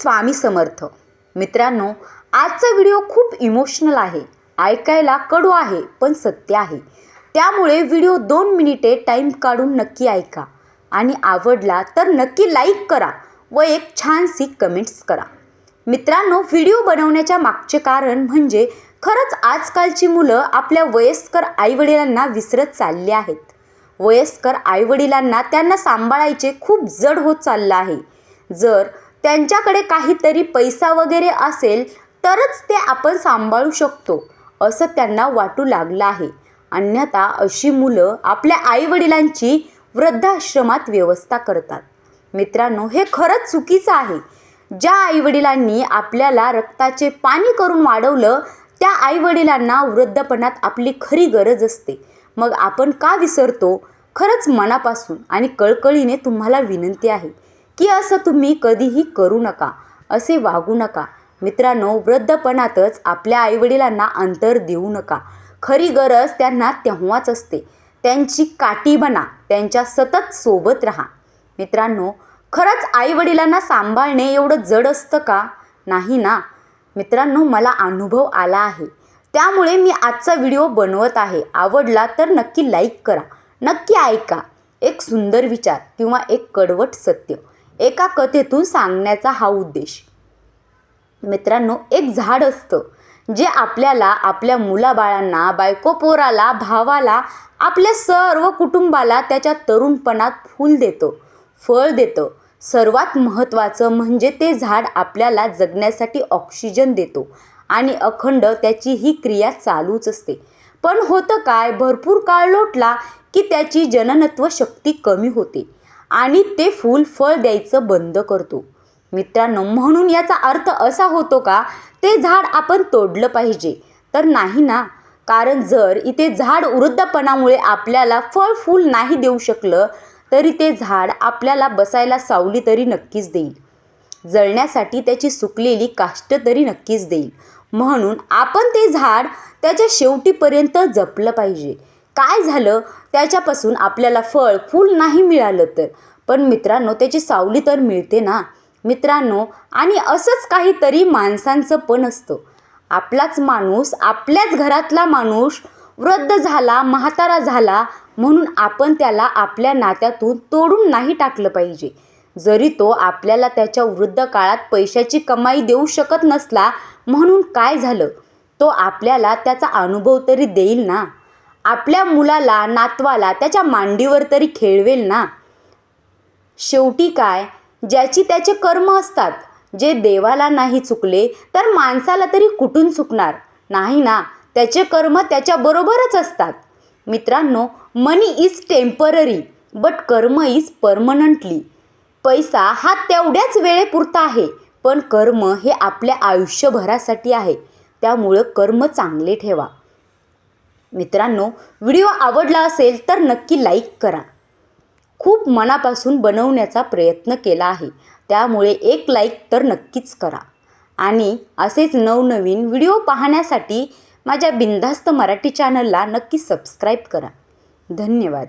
स्वामी समर्थ. मित्रांनो आजचा व्हिडिओ खूप इमोशनल आहे. ऐकायला कडू आहे पण सत्य आहे. त्यामुळे व्हिडिओ दोन मिनिटे टाईम काढून नक्की ऐका. आणि आवडला तर नक्की लाईक करा व एक छानशी कमेंट्स करा. मित्रांनो व्हिडिओ बनवण्याच्या मागचे कारण म्हणजे खरंच आजकालची मुलं आपल्या वयस्कर आईवडिलांना विसरत चालली आहेत. वयस्कर आईवडिलांना त्यांना सांभाळायचे खूप जड होत चाललं आहे. जर त्यांच्याकडे काहीतरी पैसा वगैरे असेल तरच ते आपण सांभाळू शकतो असं त्यांना वाटू लागलं आहे. अन्यथा अशी मुलं आपल्या आईवडिलांची वृद्धाश्रमात व्यवस्था करतात. मित्रांनो हे खरंच चुकीचं आहे. ज्या आईवडिलांनी आपल्याला रक्ताचे पाणी करून वाढवलं त्या आईवडिलांना वृद्धपणात आपली खरी गरज असते. मग आपण का विसरतो? खरंच मनापासून आणि कळकळीने तुम्हाला विनंती आहे. की असं तुम्ही कधीही करू नका असे वागू नका. मित्रांनो वृद्धपणातच आपल्या आईवडिलांना अंतर देऊ नका. खरी गरज त्यांना तेव्हाच असते. त्यांची काठी बना त्यांच्या सतत सोबत राहा. मित्रांनो खरंच आईवडिलांना सांभाळणे एवढं जड असतं का? नाही ना? मित्रांनो मला अनुभव आला आहे. त्यामुळे मी आजचा व्हिडिओ बनवत आहे. आवडला तर नक्की लाईक करा. नक्की ऐका. एक सुंदर विचार किंवा एक कडवट सत्य. एका कथेतून सांगण्याचा हा उद्देश. मित्रांनो एक झाड असतं जे आपल्याला आपल्या मुलाबाळांना बायको पोराला भावाला आपल्या सर्व कुटुंबाला त्याच्या तरुणपणात फूल देतं फळ देतं. सर्वात महत्त्वाचं म्हणजे ते झाड आपल्याला जगण्यासाठी ऑक्सिजन देतो आणि अखंड त्याची ही क्रिया चालूच असते. पण होतं काय? भरपूर काळ लोटला की त्याची जननत्व शक्ती कमी होते. आणि ते फूल फळ द्यायचं बंद करतो. मित्रांनो म्हणून याचा अर्थ असा होतो का ते झाड आपण तोडलं पाहिजे. तर नाही ना? कारण जर इथे झाड वृद्धपणामुळे आपल्याला फळ फूल नाही देऊ शकलं तरी ते झाड आपल्याला बसायला सावली तरी नक्कीच देईल. जळण्यासाठी त्याची सुकलेली काष्ट तरी नक्कीच देईल. म्हणून आपण ते झाड त्याच्या शेवटीपर्यंत जपलं पाहिजे. काय झालं? त्याच्यापासून आपल्याला फळ फूल नाही मिळालं तर. पण मित्रांनो त्याची सावली तर मिळते ना? मित्रांनो आणि असंच काहीतरी माणसांचं पण असतं. आपलाच माणूस आपल्याच घरातला माणूस वृद्ध झाला म्हातारा झाला म्हणून आपण त्याला आपल्या नात्यातून तोडून नाही टाकलं पाहिजे. जरी तो आपल्याला त्याच्या वृद्ध काळात पैशाची कमाई देऊ शकत नसला म्हणून काय झालं? तो आपल्याला त्याचा अनुभव तरी देईल ना? आपल्या मुलाला नातवाला त्याच्या मांडीवर तरी खेळवेल ना? शेवटी काय? ज्याची त्याचे कर्म असतात. जे देवाला नाही चुकले तर माणसाला तरी कुठून चुकणार? नाही ना. त्याचे कर्म त्याच्याबरोबरच असतात. मित्रांनो money is temporary but karma is permanently पैसा हा तेवढ्याच वेळेपुरता आहे पण कर्म हे आपल्या आयुष्यभरासाठी आहे. त्यामुळं कर्म चांगले ठेवा. मित्रांनो व्हिडिओ आवडला असेल तर नक्की लाईक करा. खूप मनापासून बनवण्याचा प्रयत्न केला आहे. त्यामुळे एक लाईक तर नक्कीच करा. आणि असेच नवनवीन व्हिडिओ पाहण्यासाठी माझ्या बिनधास्त मराठी चॅनलला नक्की सबस्क्राईब करा. धन्यवाद.